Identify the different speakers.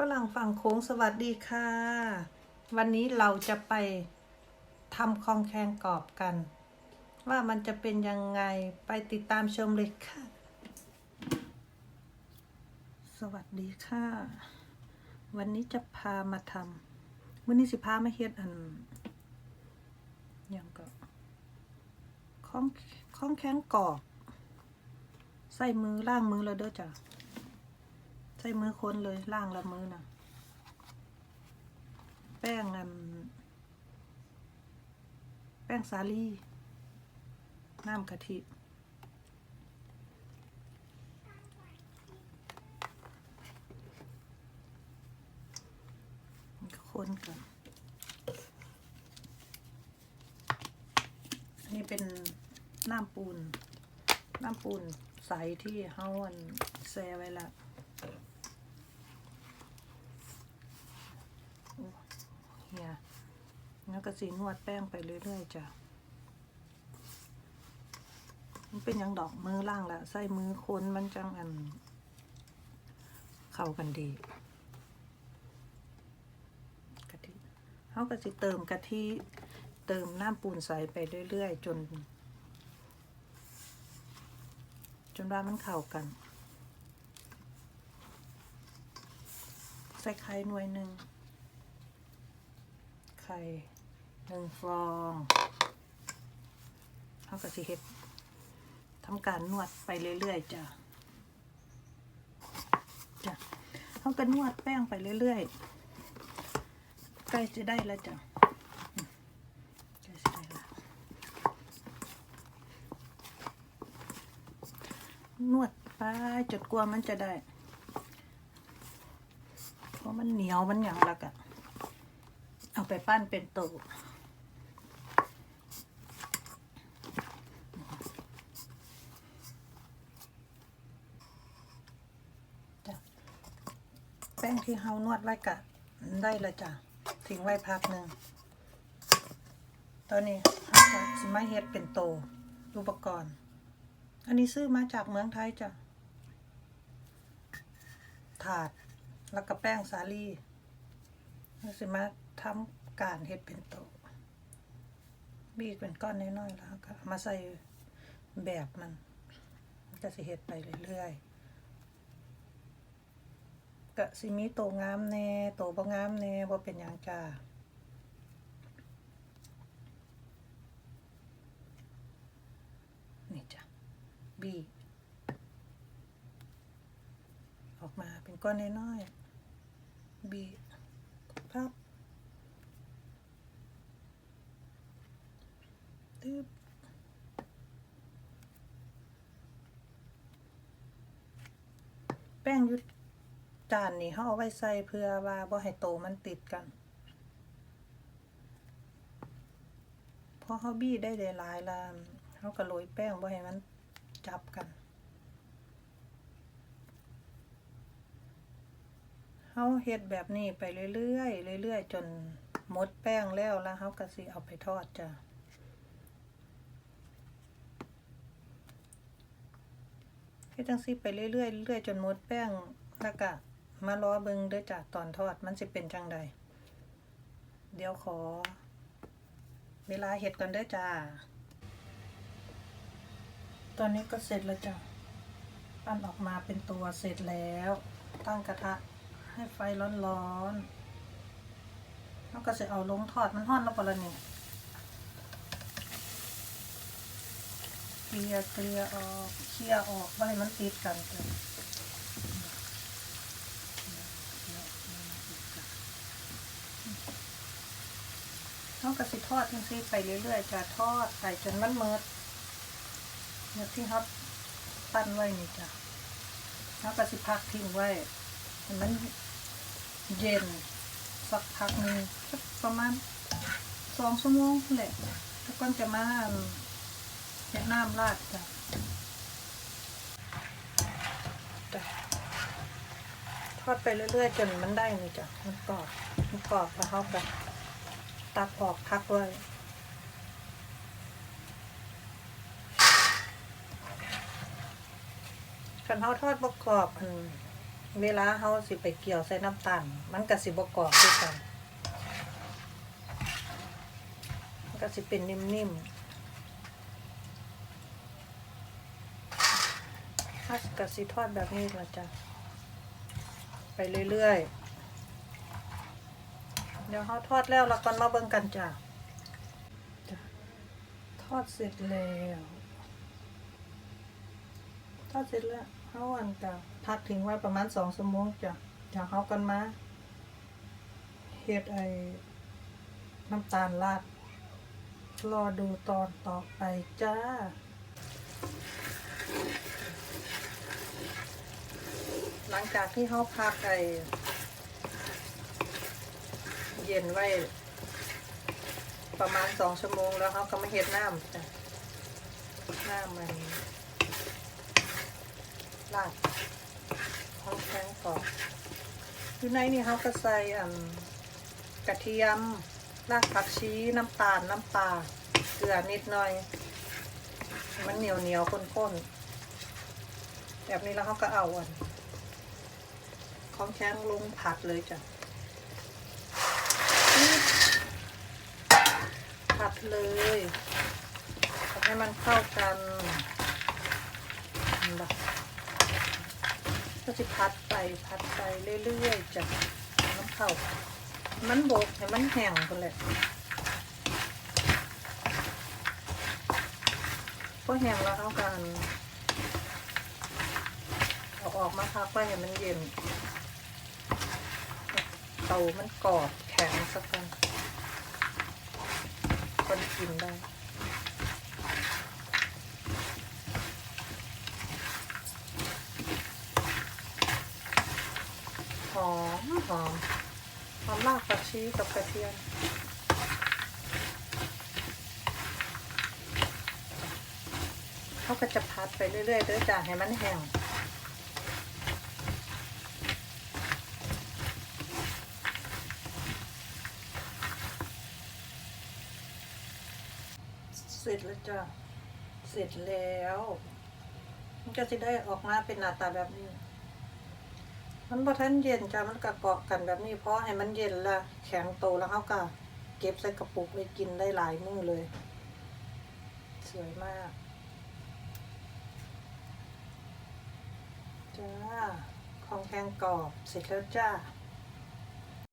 Speaker 1: ฝรั่งฝั่งโค้งสวัสดีค่ะ วันนี้เราจะไปทำคองแคงกรอบกัน ว่ามันจะเป็นยังไงไปติดตามชมเลยค่ะ สวัสดีค่ะ วันนี้จะพามาทำวันนี้สิพามาเฮ็ดอันหยังก็ข้องข้องแขงกรอบ ใส่มือล่างมือแล้วเด้อจ้ะ ใส่มือคนเลยล่างละมือนะแป้งอันแป้งสาลีน้ำกะทิคนกันอันนี้เป็นน้ำปูน น้ำปูนใสที่เฮาอันแซ่ไว้ละ เนี่ยแล้วก็สีนวดแป้งไปเรื่อยๆจ้ะมันเป็นอย่างดอกมือล่างละใส่มือคนมันจังอัน เข้ากันดีกะทิเขาก็สิเติมกะทิเติมน้ำปูนใสไปเรื่อยๆ จน จนว่ามันเข้ากัน ใส่ไข่หน่วยหนึ่ง ไข่หนึ่งฟองเขาก็สิเฮ็ดทำการนวดไปเรื่อย ๆจ้ะจ้ะเขาก็นวดแป้งไปเรื่อย ๆ ใกล้จะได้แล้วจ้ะจะได้แล้วนวดไปจนกว่ามันจะได้ เพราะมันเหนียวมันหยังแล้วกะ เอาไปปั้นเป็นตูจ้แป้งที่เฮานวดไว้กะได้ละจ้ะทิ้งไว้พักหนึ่งตอนนี้เฮาจะสิมาเฮ็ดเป็นโตอุปกรณ์ อันนี้ซื้อมาจากเมืองไทยจ้ะ ถาด แล้วก็แป้งสาลี่เราสิมา ทำการเฮ็ดเป็นโตบีบเป็นก้อนน้อยๆแล้วก็มาใส่แบบมันมันก็สิเฮ็ดไปเรื่อยๆก็สิมีโตงามแน่โตบ่งามแน่บ่เป็นหยังจ้านี่จ้ะบีออกมาเป็นก้อนน้อยๆบีตึ๊บ แป้งยุดจานนี่เขาเอาไว้ใส่เพื่อว่าบ่ให้โตมันติดกันพอเขาบี้ได้หลายๆแล้วเขาก็โรยแป้งบ่ให้มันจับกันเขาเฮ็ดแบบนี้ไปเรื่อยๆเรื่อยๆจนหมดแป้งแล้วแล้วเขาก็สิเอาไปทอดจ้ะ เฮ็ดจังซี่ไปเรื่อยๆเรื่อยๆจนมดแป้งแล้วก็มารอเบิงเด้อจ้ะตอนทอดมันสิเป็นจังใดเดี๋ยวขอ เวลาเฮ็ดก่อนเด้อจ้า ตอนนี้ก็เสร็จแล้วจ้ะปั้นออกมาเป็นตัวเสร็จแล้ว ตั้งกระทะให้ไฟร้อนๆแล้วก็จะเอาลงทอดมันห่อนแล้วปะละนี่เลียเกลียออกเคลียออกไม่ให้มันติดกันจ้ะเขาก็สิทอดจังซี่ไปเรื่อยๆจะทอดไปจนมันเมิดเนี่ยที่เขาปั้นไว้นี่จ้ะเขาก็สิพักทิ้งไว้ให้มันเย็นสักพักหนึ่งประมาณสองชั่วโมงแหละแล้วก็จะมา เฮ็ดน้ำราดจ้ะทอดไปเรื่อยๆจนมันได้นี่จ้ะมันกรอบมันกรอบแล้วเขาก็ตักออกพักไว้คันเขาทอดประกรอบเวลาเฮาสิไปเกี่ยวใส่น้ำตาลมันก็สิบ่กรอบคือกันมันก็สิเป็นนิ่มๆ ถ้าก็สิทอดแบบนี้ละจ้ะ ไปเรื่อยๆ เดี๋ยวเขาทอดแล้วเราก่อนมาเบิ่งกันจ้ะจะทอดเสร็จแล้ว ทอดเสร็จแล้วเขาอันจะพักทิ้งไว้ประมาณสองชั่วโมงจ้ะเดี๋ยวเขากันมาเฮ็ดไอ้น้ำตาลราด รอดูตอนต่อไปจ้า หลังจากที่เขาพักไอเย็นไว้ ประมาณสองชั่วโมงแล้วเขาก็มาเฮ็ดน้ำจ้ะน้ำมันลาดห้องแข็งก่อนอยู่ในนี่เขาก็ใส่กระเทียมรากผักชีน้ำตาลน้ำปลาเกลือนิดหน่อย มันเหนียวเหนียวข้นๆแบบนี้แล้วเขาก็เอาอัน ของแข็งลงผัดเลยจ้ะผัดเลยผัดให้มันเข้ากันนั่นล่ะก็จะพัดไปพัดไปเรื่อยๆจ้ะน้ำเข้า มันบกให้มันแห้งกันเลยพอแห้งแล้วเอากันเอาออกมาพักไว้ให้มันเย็น เตามันกรอบแข็งสักกันคนกินได้หอมหอมหอมรากผักชีกับกระเทียมเขาก็จะพัดไปเรื่อยๆเด้อจ้ะให้มันแห้ง เสร็จแล้วจ้ะ เสร็จแล้ว มันก็จะได้ออกมาเป็นหน้าตาแบบนี้ มันพอทันเย็นจ้ะ มันก็เกาะกันแบบนี้เพราะให้มันเย็นละแข็งโตแล้วเขาก็เก็บใส่กระปุกไว้กินได้หลายมื้อเลย สวยมาก จ้า ของแข็งกรอบเสร็จแล้วจ้า